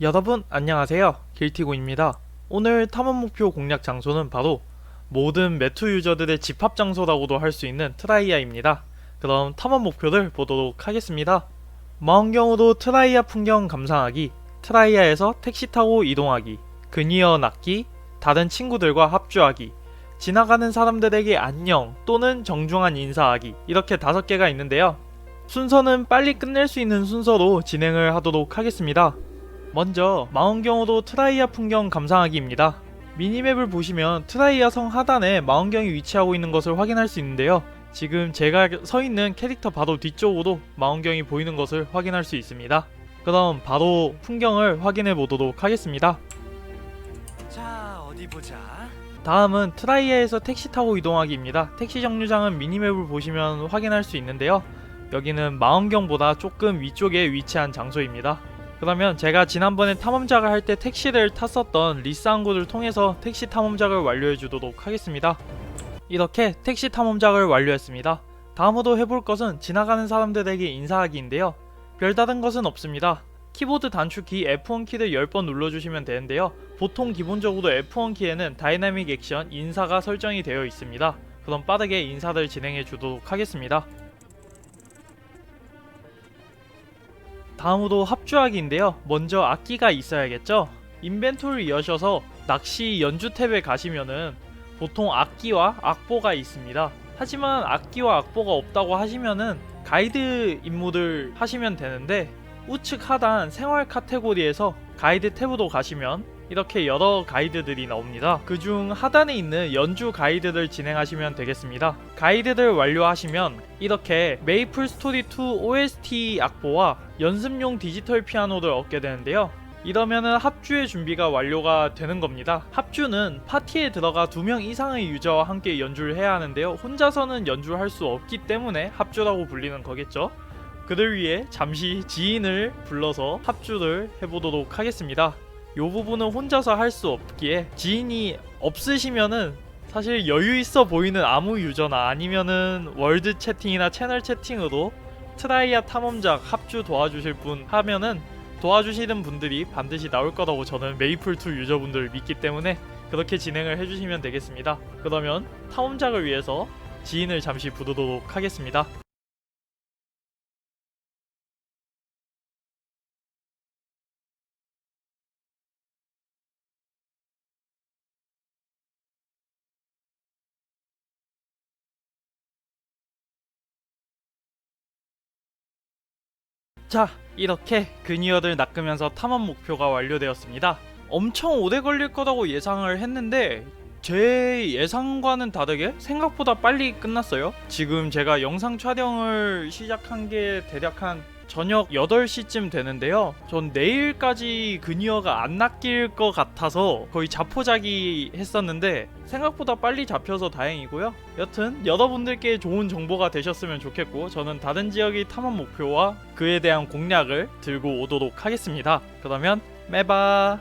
여러분 안녕하세요. 길티고입니다. 오늘 탐험 목표 공략 장소는 바로 모든 매투 유저들의 집합 장소라고도 할 수 있는 트라이아입니다. 그럼 탐험 목표를 보도록 하겠습니다. 망원경으로 트라이아 풍경 감상하기 트라이아에서 택시 타고 이동하기 근위어 낚기 다른 친구들과 합주하기 지나가는 사람들에게 안녕 또는 정중한 인사하기 이렇게 다섯 개가 있는데요. 순서는 빨리 끝낼 수 있는 순서로 진행을 하도록 하겠습니다 먼저 망원경으로 트라이아 풍경 감상하기입니다. 미니맵을 보시면 트라이아 성 하단에 망원경이 위치하고 있는 것을 확인할 수 있는데요. 지금 제가 서 있는 캐릭터 바로 뒤쪽으로 망원경이 보이는 것을 확인할 수 있습니다. 그럼 바로 풍경을 확인해 보도록 하겠습니다. 자 어디 보자. 다음은 트라이아에서 택시 타고 이동하기입니다. 택시 정류장은 미니맵을 보시면 확인할 수 있는데요. 여기는 망원경보다 조금 위쪽에 위치한 장소입니다. 그러면 제가 지난번에 탐험작을 할 때 택시를 탔었던 리스항구를 통해서 택시 탐험작을 완료해 주도록 하겠습니다. 이렇게 택시 탐험작을 완료했습니다. 다음으로 해볼 것은 지나가는 사람들에게 인사하기인데요. 별다른 것은 없습니다. 키보드 단축키 F1 키를 10번 눌러주시면 되는데요. 보통 기본적으로 F1 키에는 다이나믹 액션 인사가 설정이 되어 있습니다. 그럼 빠르게 인사를 진행해 주도록 하겠습니다. 다음으로 합주하기인데요. 먼저 악기가 있어야겠죠? 인벤토리 여셔서 낚시 연주 탭에 가시면은 보통 악기와 악보가 있습니다. 하지만 악기와 악보가 없다고 하시면은 가이드 임무를 하시면 되는데 우측 하단 생활 카테고리에서 가이드 탭으로 가시면 이렇게 여러 가이드들이 나옵니다. 그중 하단에 있는 연주 가이드를 진행하시면 되겠습니다. 가이드를 완료하시면 이렇게 메이플 스토리 2 OST 악보와 연습용 디지털 피아노를 얻게 되는데요. 이러면은 합주의 준비가 완료가 되는 겁니다. 합주는 파티에 들어가 두 명 이상의 유저와 함께 연주를 해야 하는데요. 혼자서는 연주할 수 없기 때문에 합주라고 불리는 거겠죠. 그들 위해 잠시 지인을 불러서 합주를 해보도록 하겠습니다. 이 부분은 혼자서 할 수 없기에 지인이 없으시면은 사실 여유 있어 보이는 아무 유저나 아니면은 월드 채팅이나 채널 채팅으로 트라이아 탐험작 합주 도와주실 분 하면은 도와주시는 분들이 반드시 나올 거라고 저는 메이플2 유저분들을 믿기 때문에 그렇게 진행을 해주시면 되겠습니다. 그러면 탐험작을 위해서 지인을 잠시 부르도록 하겠습니다. 자, 이렇게 그니어를 낚으면서 탐험 목표가 완료되었습니다. 엄청 오래 걸릴 거라고 예상을 했는데 제 예상과는 다르게 생각보다 빨리 끝났어요. 지금 제가 영상 촬영을 시작한 게 대략 한 저녁 8시쯤 되는데요. 전 내일까지 그니어가 안 낚일 것 같아서 거의 자포자기 했었는데 생각보다 빨리 잡혀서 다행이고요. 여튼 여러분들께 좋은 정보가 되셨으면 좋겠고 저는 다른 지역의 탐험 목표와 그에 대한 공략을 들고 오도록 하겠습니다. 그러면 매바